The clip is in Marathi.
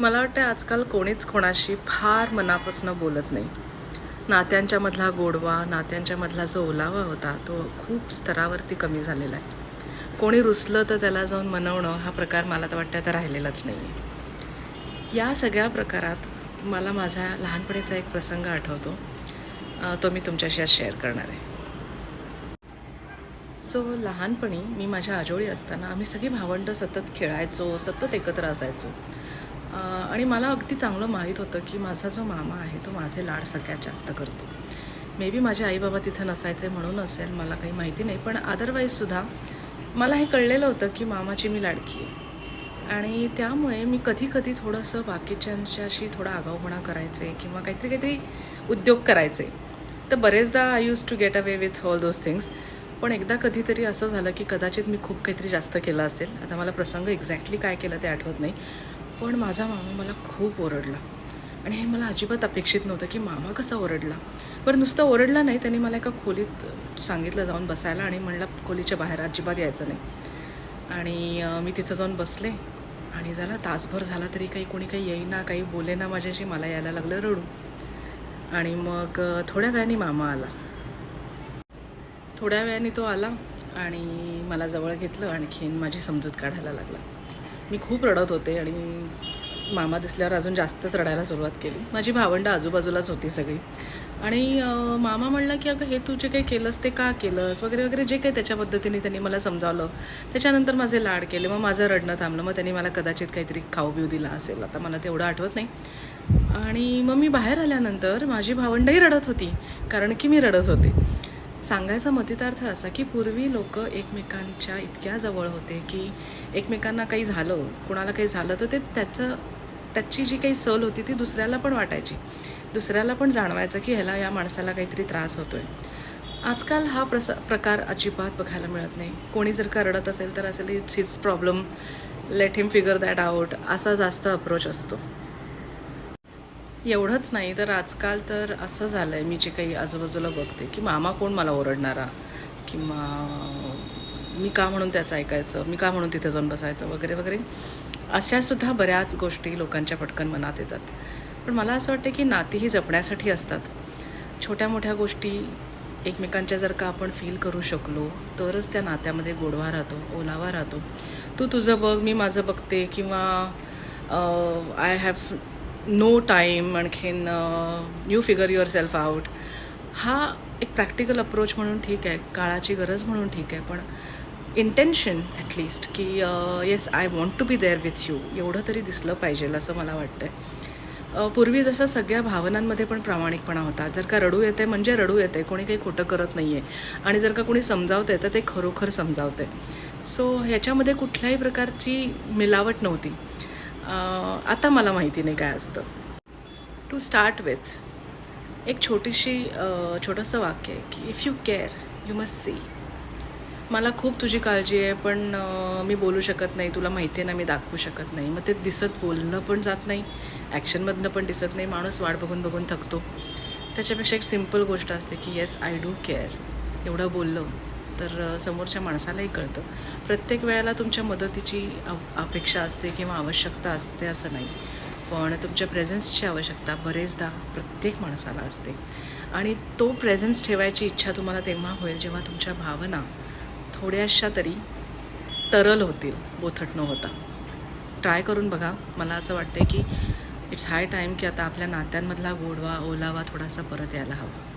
मला वाटतं आजकाल कोणीच कोणाशी फार मनापासून बोलत नाही. नात्यांच्या मधला गोडवा नात्यांच्या मधला जो ओलावा होता तो खूप स्तरावरती कमी झालेला आहे. कोणी रुसलं तर त्याला जाऊन मनवणं हा प्रकार मला तर वाटतं आता राहिलेलाच नाही आहे या सगळ्या प्रकारात मला माझ्या लहानपणीचा एक प्रसंग आठवतो. तो मी तुमच्याशी आज शेअर करणार आहे. सो लहानपणी मी माझ्या आजोळी असताना आम्ही सगळी भावंडं सतत खेळायचो सतत एकत्र असायचो. आणि मला अगदी चांगलं माहीत होतं की माझा जो मामा आहे तो माझे लाड सगळ्यात जास्त करतो. मे बी माझे आई बाबा तिथं नसायचे म्हणून असेल मला काही माहिती नाही पण अदरवाईजसुद्धा मला हे कळलेलं होतं की मामाची मी लाडकी आहे. आणि त्यामुळे मी कधी कधी थोडंसं बाकीच्यांच्याशी थोडा आगाऊपणा करायचे किंवा काहीतरी काहीतरी उद्योग करायचे. तर बरेचदा I use to get away with all those things पण एकदा कधीतरी असं झालं की कदाचित मी खूप काहीतरी जास्त केलं असेल. आता मला प्रसंग एक्झॅक्टली काय केलं ते आठवत नाही. पण माझा मामा मला खूप ओरडला. आणि हे मला अजिबात अपेक्षित नव्हतं की मामा कसा ओरडला. बरं नुसतं ओरडला नाही त्यांनी मला एका खोलीत सांगितलं जाऊन बसायला आणि म्हणलं खोलीच्या बाहेर अजिबात यायचं नाही. आणि मी तिथं जाऊन बसले. आणि झाला तासभर झाला तरी काही कोणी काही येईना काही बोलेना माझ्याशी मला यायला लागलं रडू. आणि मग थोड्या वेळाने मामा आला. थोड्या वेळाने तो आला आणि मला जवळ घेतलं आणखीन माझी समजूत काढायला लागला. मी खूप रडत होते आणि मामा दिसल्यावर अजून जास्तच रडायला सुरुवात केली. माझी भावंडं आजूबाजूलाच होती सगळी. आणि मामा म्हणला की अगं हे तू जे काही केलंस ते का केलंस? वगैरे वगैरे जे काही त्याच्या पद्धतीने त्यांनी मला समजावलं. त्याच्यानंतर माझे लाड केले. मग माझं रडणं थांबलं. मग त्यांनी मला कदाचित काहीतरी खाऊ बिऊ दिला असेल. आता मला तेवढं आठवत नाही. आणि मग मी बाहेर आल्यानंतर माझी भावंडंही रडत होती. कारण की मी रडत होते. सांगायचा मतितार्थ असा की पूर्वी लोक एकमेकांच्या इतक्या जवळ होते की एकमेकांना काही झालं कुणाला काही झालं तर ते त्याचं त्याची जी काही सल होती ती दुसऱ्याला पण वाटायची. दुसऱ्याला पण जाणवायचं की ह्याला या माणसाला काहीतरी त्रास होतोय. आजकाल हा प्रस प्रकार अजिबात बघायला मिळत नाही. कोणी जर का रडत असेल तर असेल it's his problem let him figure that out असा जास्त अप्रोच असतो. एवढंच नाही तर आजकाल तर असं झालं आहे मी जे काही आजूबाजूला बघते की मामा कोण मला ओरडणारा? किंवा मी का म्हणून त्याचं ऐकायचं? मी का म्हणून तिथे जाऊन बसायचं? वगैरे वगैरे. अशासुद्धा बऱ्याच गोष्टी लोकांच्या पटकन मनात येतात. पण मला असं वाटतं की नाती ही जपण्यासाठी असतात. छोट्या मोठ्या गोष्टी एकमेकांच्या जर का आपण फील करू शकलो तरच त्या नात्यामध्ये गोडवा राहतो ओलावा राहतो. तू तुझं बघ मी माझं बघते किंवा आय हॅव नो टाईम आणखीन you figure your yourself out एक प्रॅक्टिकल अप्रोच म्हणून ठीक आहे काळाची गरज म्हणून ठीक आहे पण इंटेन्शन ॲटलिस्ट की yes I want to be there with you एवढं तरी दिसलं पाहिजे असं मला वाटतं आहे पूर्वी जसं सगळ्या भावनांमध्ये पण प्रामाणिकपणा होता. जर का रडू येते म्हणजे रडू येते कोणी काही खोटं करत नाही आहे आणि जर का कोणी समजावते तर ते खरोखर समजावते सो ह्याच्यामध्ये कुठल्याही प्रकारची मिलावट नव्हती. आता मला माहिती नाही काय असतं. टू स्टार्ट विथ एक छोटीशी छोटंसं वाक्य आहे की if you care you must see मला खूप तुझी काळजी आहे पण मी बोलू शकत नाही तुला माहिती आहे ना मी दाखवू शकत नाही. मग ते दिसत बोलणं पण जात नाही ॲक्शनमधनं पण दिसत नाही माणूस वाट बघून बघून थकतो. त्याच्यापेक्षा एक सिंपल गोष्ट असते की येस आय डू केअर एवढं बोललं तर समोरच्या माणसालाही कळतं. प्रत्येक वेळेला तुमच्या मदतीची अव- अपेक्षा असते किंवा आवश्यकता असते असं नाही. पण तुमच्या प्रेझेन्सची आवश्यकता बरेचदा प्रत्येक माणसाला असते. आणि तो प्रेझेन्स ठेवायची इच्छा तुम्हाला तेव्हा होईल जेव्हा तुमच्या भावना थोड्याशा तरी तरल होतील बोथट न होता. ट्राय करून बघा. मला असं वाटतं की इट्स हाय टाईम की आता आपल्या नात्यांमधला गोडवा ओलावा थोडासा परत यायला हवा.